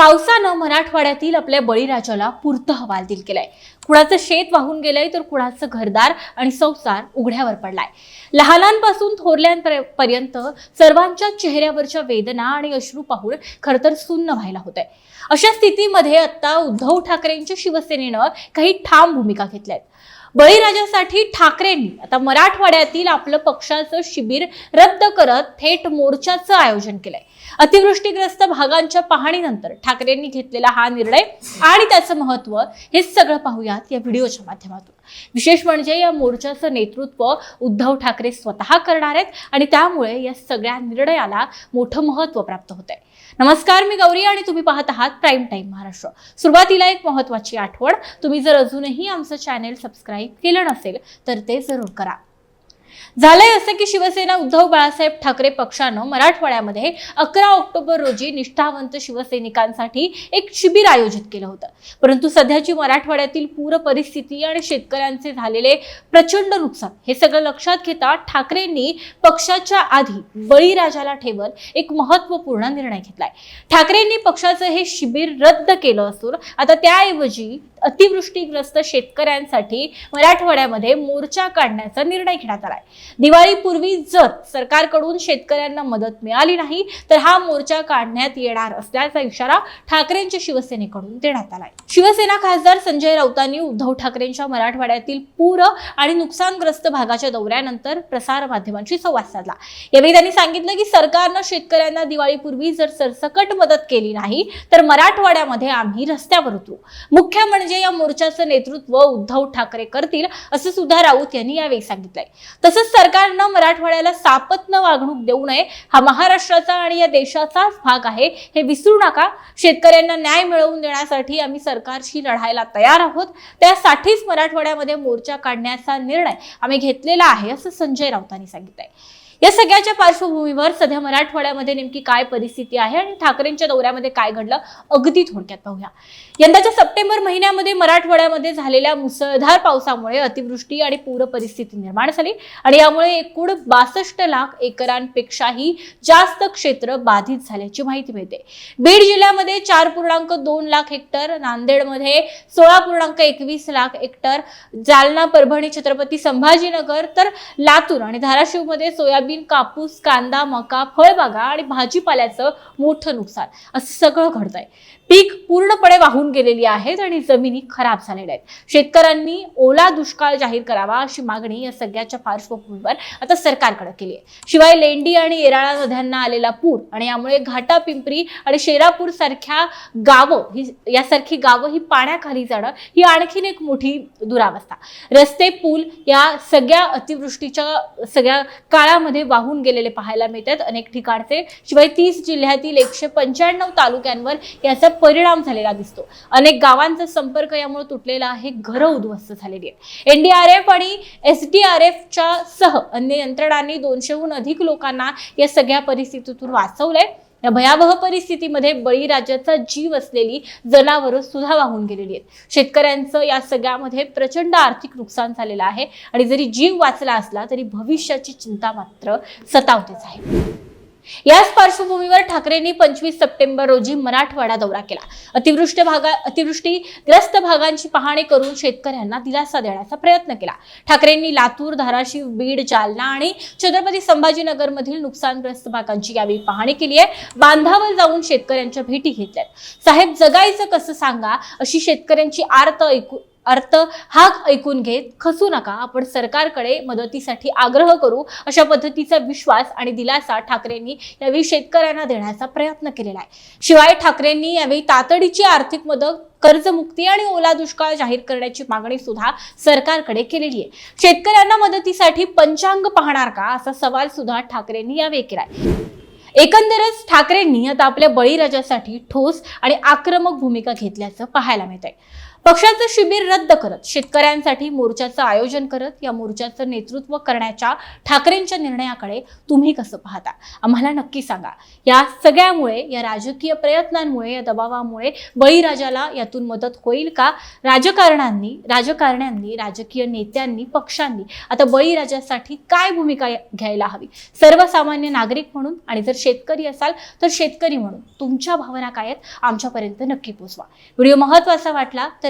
पावसानं मराठवाड्यातील आपल्या बळीराजाला पुरतं हवालदिल केलाय. कुणाचं शेत वाहून गेलंय तर कुणाचं घरदार आणि संसार उघड्यावर पडलाय. लहानांपासून थोरल्यांपर्यंत सर्वांच्या चेहऱ्यावरच्या वेदना आणि अश्रू पाहून खरं तर सुन्न व्हायला होतंय. अशा स्थितीमध्ये आता उद्धव ठाकरेंच्या शिवसेनेनं काही ठाम भूमिका घेतल्या आहेत बळीराजासाठी ठाकरेंनी आता मराठवाड्यातील आपलं पक्षाचं शिबिर रद्द करत थेट मोर्चाचं आयोजन केलंय. अतिवृष्टीग्रस्त भागांच्या पाहणीनंतर ठाकरेंनी घेतलेला हा निर्णय आणि त्याचं महत्त्व हे सगळं पाहूयात या व्हिडिओच्या माध्यमातून. विशेष म्हणजे या मोर्चाचं नेतृत्व उद्धव ठाकरे स्वतः करणार आहेत आणि त्यामुळे या सगळ्या निर्णयाला मोठं महत्त्व प्राप्त होत आहे नमस्कार मी गौरी आणि तुम्ही पाहत आहात प्राईम टाइम महाराष्ट्र. सुरुवातीला एक महत्वाची आठवण तुम्ही जर अजूनही आमचं चॅनेल सबस्क्राईब केलं नसेल तर ते जरूर करा. झालंय असं की शिवसेना उद्धव बाळासाहेब ठाकरे पक्षानं मराठवाड्यामध्ये अकरा ऑक्टोबर रोजी निष्ठावंत शिवसैनिकांसाठी एक शिबिर आयोजित केलं होतं. परंतु सध्याची मराठवाड्यातील पूर परिस्थिती आणि शेतकऱ्यांचे झालेले प्रचंड नुकसान हे सगळं लक्षात घेता ठाकरेंनी पक्षाच्या आधी बळीराजाला ठेवत एक महत्त्वपूर्ण निर्णय घेतलाय. ठाकरेंनी पक्षाचं हे शिबिर रद्द केलं असून आता त्याऐवजी अतिवृष्टीग्रस्त शेतकऱ्यांसाठी मराठवाड्यामध्ये मोर्चा काढण्याचा निर्णय घेण्यात आलाय. दिवाळीपूर्वी जर सरकारकडून शेतकऱ्यांना मदत मिळाली नाही तर हा मोर्चा काढण्यात येणार असल्याचा इशारा ठाकरेंच्या शिवसेनेकडून देण्यात आलाय. शिवसेना खासदार संजय राऊतांनी उद्धव ठाकरेंच्या मराठवाड्यातील पूर आणि नुकसानग्रस्त भागाच्या दौऱ्यानंतर प्रसार माध्यमांशी संवाद साधला. यावेळी त्यांनी सांगितलं की सरकारनं शेतकऱ्यांना दिवाळीपूर्वी जर सरसकट मदत केली नाही तर मराठवाड्यामध्ये आम्ही रस्त्यावर उतरू. मुख्य म्हणजे म्हणजे या मोर्चाचं नेतृत्व उद्धव ठाकरे करतील असं सुद्धा राऊत यांनी यावेळी सांगितलंय. तसंच सरकारनं मराठवाड्याला सापत्न वागणूक देऊ नये हा महाराष्ट्राचा आणि या देशाचाच भाग आहे हे विसरू नका. शेतकऱ्यांना न्याय मिळवून देण्यासाठी आम्ही सरकारशी लढायला तयार आहोत. त्यासाठीच मराठवाड्यामध्ये मोर्चा काढण्याचा निर्णय आम्ही घेतलेला आहे असं संजय राऊतांनी सांगितलंय. या सगळ्याच्या पार्श्वभूमीवर सध्या मराठवाड्यामध्ये नेमकी काय परिस्थिती आहे आणि ठाकरेंच्या दौऱ्यामध्ये काय घडलं अगदी थोडक्यात पाहूया. यंदाच्या सप्टेंबर महिन्यामध्ये मराठवाड्यामध्ये झालेल्या मुसळधार पावसामुळे अतिवृष्टी आणि पूर परिस्थिती निर्माण झाली आणि यामुळे एकूण बासष्ट लाख एकरांपेक्षाही जास्त क्षेत्र बाधित झाल्याची माहिती मिळते. बीड जिल्ह्यामध्ये चार पूर्णांक दोन लाख हेक्टर नांदेडमध्ये सोळा पूर्णांक एकवीस लाख हेक्टर जालना परभणी छत्रपती संभाजीनगर तर लातूर आणि धाराशिवमध्ये सोयाबीन कापूस कांदा मका फळबागा आणि भाजीपाल्याचं मोठं नुकसान. असं सगळं घडतंय. पीक पूर्णपणे वाहून गेलेली आहेत आणि जमिनी खराब झालेल्या आहेत. शेतकऱ्यांनी ओला दुष्काळ जाहीर करावा अशी मागणी या सगळ्याच्या पार्श्वभूमीवर आता सरकारकडे केली आहे. शिवाय लेंडी आणि येराळा नद्यांना आलेला पूर आणि यामुळे घाटा पिंपरी आणि शेरापूर सारख्या गावं ही यासारखी गावं ही पाण्याखाली जाणं ही आणखीन एक मोठी दुरावस्था. रस्ते पूल या सगळ्या अतिवृष्टीच्या सगळ्या काळामध्ये वाहून गेलेले पाहायला मिळतात. अनेक ठिकाणचे शिवाय तीस जिल्ह्यातील एकशे पंच्याण्णव तालुक्यांवर याचा परिणाम झालेला दिसतो. अनेक गावांचा संपर्क यामुळे तुटलेला आहे घरं उद्ध्वस्त झालेली आहेत. एनडीआरएफ आणि एसडीआरएफच्या सह अन्य यंत्रणांनी दोनशेहून अधिक लोकांना या सगळ्या परिस्थितीतून वाचवलंय. या भयावह परिस्थितीमध्ये बळीराजाचा जीव असलेली जनावरं सुद्धा वाहून गेलेली आहेत. शेतकऱ्यांचं या सगळ्यामध्ये प्रचंड आर्थिक नुकसान झालेलं आहे. आणि जरी जीव वाचला असला तरी भविष्याची चिंता मात्र सतावतेच आहे. याच पार्श्वभूमीवर ठाकरेंनी पंचवीस सप्टेंबर रोजी मराठवाडा दौरा केला. अतिवृष्टी भागा अतिवृष्टीग्रस्त भागांची पाहणी करून शेतकऱ्यांना दिलासा देण्याचा प्रयत्न केला. ठाकरेंनी लातूर धाराशिव बीड जालना आणि छत्रपती संभाजीनगरमधील नुकसानग्रस्त भागांची यावेळी पाहणी केली आहे. बांधावर जाऊन शेतकऱ्यांच्या भेटी घेतल्यात. साहेब जगायचं कसं सांगा अशी शेतकऱ्यांची आर्त ऐकू अर्थ हा ऐकून घेत खसू नका. आपण सरकारकडे मदतीसाठी आग्रह करू. अशा पद्धतीचा विश्वास आणि दिलासा ठाकरेंनी यावेळी शेतकऱ्यांना देण्याचा प्रयत्न केलेला आहे. शिवाय ठाकरेंनी यावेळी तातडीची आर्थिक मदत कर्जमुक्ती आणि ओला दुष्काळ जाहीर करण्याची मागणी सुद्धा सरकारकडे केलेली आहे. शेतकऱ्यांना मदतीसाठी पंचांग पाहणार का? असा सवाल सुद्धा ठाकरेंनी यावेळी केलाय एकंदरच ठाकरेंनी आता आपल्या बळीराजासाठी ठोस आणि आक्रमक भूमिका घेतल्याचं पाहायला मिळत आहे पक्षाचं शिबिर रद्द करत शेतकऱ्यांसाठी मोर्चाचं आयोजन करत या मोर्चाचं नेतृत्व करण्याच्या ठाकरेंच्या निर्णयाकडे तुम्ही कसं पाहता? आम्हाला नक्की सांगा. या सगळ्यामुळे या राजकीय प्रयत्नांमुळे या दबावामुळे बळीराजाला यातून मदत होईल का? राजकारणांनी राजकारण्यांनी राजकीय नेत्यांनी पक्षांनी आता बळीराजासाठी काय भूमिका घ्यायला हवी? सर्वसामान्य नागरिक म्हणून आणि जर शेतकरी असाल तर शेतकरी म्हणून तुमच्या भावना काय आहेत? आमच्यापर्यंत नक्की पोचवा. व्हिडिओ महत्त्वाचा वाटला तर